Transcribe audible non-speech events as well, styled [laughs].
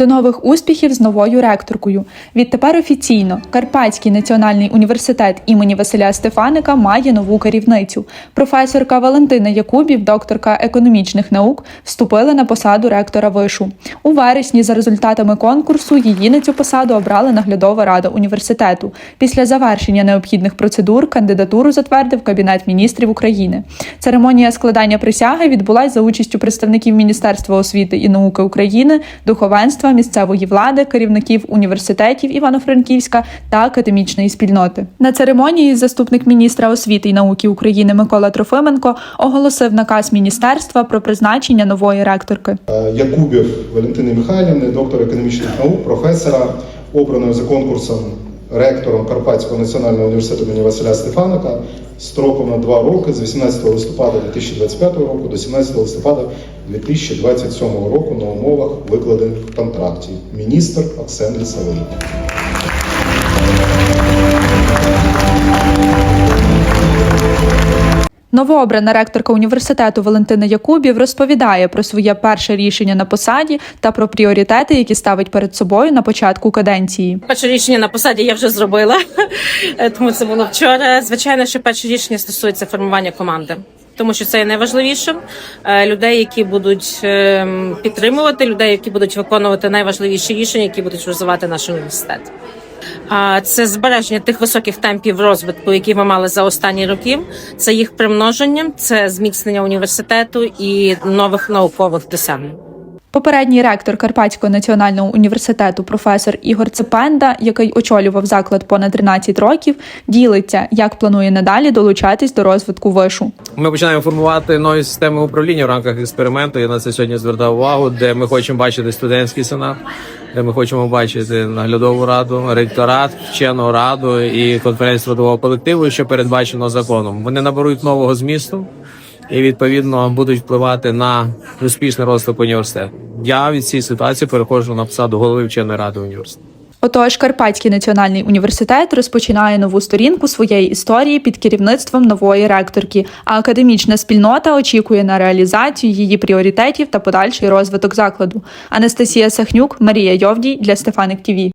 До нових успіхів з новою ректоркою. Відтепер офіційно Карпатський національний університет імені Василя Стефаника має нову керівницю. Професорка Валентина Якубів, докторка економічних наук, вступила на посаду ректора вишу. У вересні, за результатами конкурсу, її на цю посаду обрала наглядова рада університету. Після завершення необхідних процедур кандидатуру затвердив Кабінет міністрів України. Церемонія складання присяги відбулася за участю представників Міністерства освіти і науки України, духовенства, місцевої влади, керівників університетів Івано-Франківська та академічної спільноти. На церемонії заступник міністра освіти і науки України Микола Трофименко оголосив наказ міністерства про призначення нової ректорки. Е, Якубів Валентини Михайлівни, доктор економічних наук, професора, обраної за конкурсом ректором Карпатського національного університету імені Василя Стефаника строком на два роки з 18 листопада 2025 року до 17 листопада 2027 року на умовах викладених в контракті. Міністр Оксен Лісовий. Новообрана ректорка університету Валентина Якубів розповідає про своє перше рішення на посаді та про пріоритети, які ставить перед собою на початку каденції. Перше рішення на посаді я вже зробила, [laughs] тому це було вчора. Звичайно, що перше рішення стосується формування команди. Тому що це є найважливішим Е, людей, які будуть ем, підтримувати, людей, які будуть виконувати найважливіші рішення, які будуть розвивати наш університет. Це збереження тих високих темпів розвитку, які ми мали за останні роки. Це їх примноження, це зміцнення університету і нових наукових досягнень. Попередній ректор Карпатського національного університету професор Ігор Цепенда, який очолював заклад понад 13 років, ділиться, як планує надалі долучатись до розвитку вишу. Ми починаємо формувати нові системи управління в рамках експерименту. Я на це сьогодні звертав увагу, де ми хочемо бачити студентський сенат, де ми хочемо бачити наглядову раду, ректорат, вчену раду і конференцію трудового колективу, що передбачено законом. Вони наберуть нового змісту і відповідно будуть впливати на успішний розвиток університету. Я від цієї ситуації переходжу на посаду голови вченої ради університету. Отож, Карпатський національний університет розпочинає нову сторінку своєї історії під керівництвом нової ректорки, а академічна спільнота очікує на реалізацію її пріоритетів та подальший розвиток закладу. Анастасія Сахнюк, Марія Йовдій для Стефаник ТІВІ.